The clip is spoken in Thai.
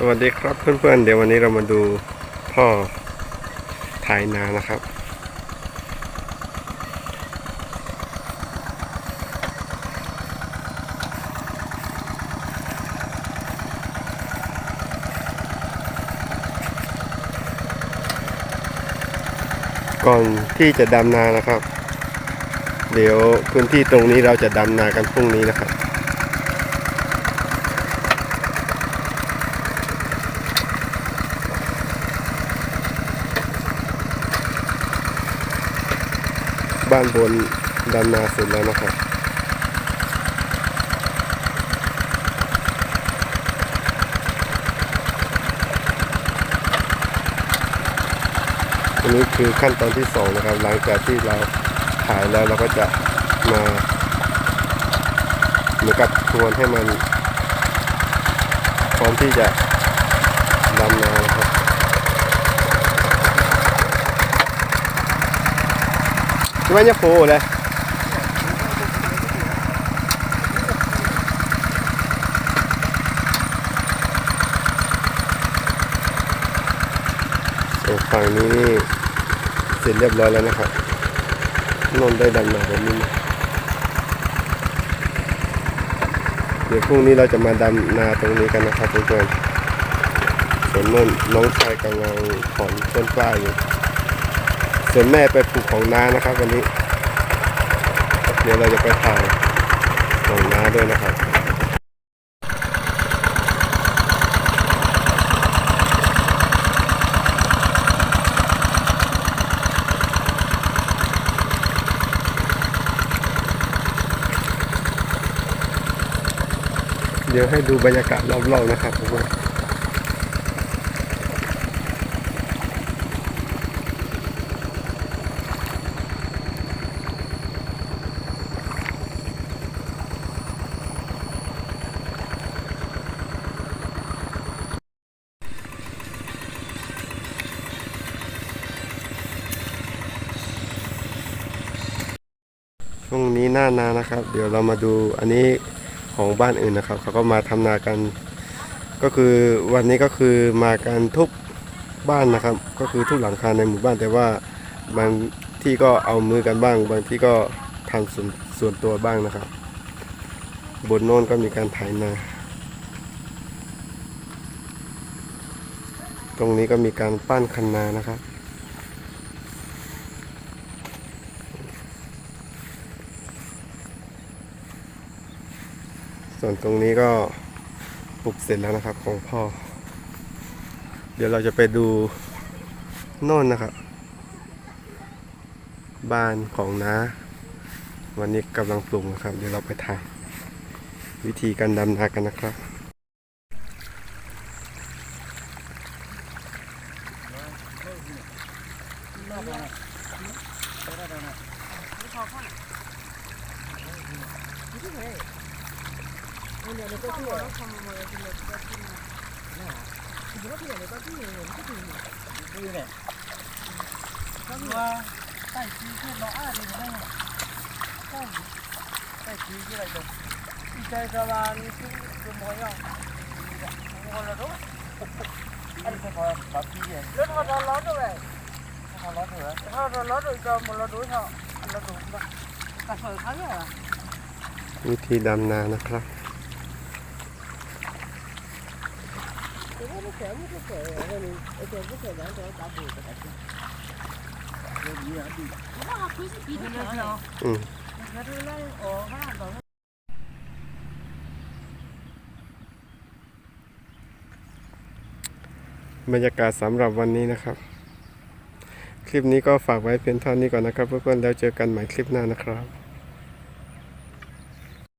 สวัสดีครับเพื่อนๆ เดี๋ยววันนี้เรามาดูพ่อถ่ายนานะครับ ก่อนที่จะดำนานะครับ เดี๋ยวพื้นที่ตรงนี้เราจะดำนากันพรุ่งนี้นะครับ บ้านบนดำนาเสร็จแล้วนะครับอันนี้คือขั้นตอนที่สองนะครับ หลังจากที่เราถ่ายแล้วเราก็จะมาเหมือนกับทวนให้มันพร้อมที่จะดำนานะครับ Gimana po ulit? So ฝั่งนี้นี่เสร็จเรียบร้อยแล้วนะครับนนได้ดำนาแบบนี้นะเดี๋ยวพรุ่งนี้เราจะมาดำนาตรงนี้กันนะครับเพื่อนๆส่วนนนท์น้องชายกำลังถอนต้นกล้าอยู่ ส่วนแม่ไปปลูกของน้านะครับ วันนี้ เดี๋ยวเราจะไปถ่ายของน้าด้วยนะครับเดี๋ยวให้ดูบรรยากาศรอบๆนะครับผม หน้านานะครับ เดี๋ยวเรามาดูอันนี้ของบ้านอื่นนะครับเขาก็มาทำนากัน ก็คือวันนี้ก็คือมากันทุกบ้านนะครับ ก็คือทุกหลังคาในหมู่บ้านแต่ว่าบางที่ก็เอามือกันบ้าง บางที่ก็ทำส่วนส่วนตัวบ้างนะครับ บนโน้นก็มีการไถนา ตรงนี้ก็มีการปั้นคันนานะครับ ส่วนตรงนี้ก็ปลูกเสร็จแล้วนะครับของพ่อ เดี๋ยวเราจะไปดูโน่นนะครับ บ้านของน้าวันนี้กำลังปลูกนะครับ เดี๋ยวเราไปถ่ายวิธีการดำนากันนะครับ วิธีดำนานะครับ อืมบรรยากาศสำหรับวันนี้นะครับ คลิปนี้ก็ฝากไว้เพียงเท่านี้ก่อนนะครับ เพื่อนๆแล้วเจอกันใหม่คลิปหน้านะครับ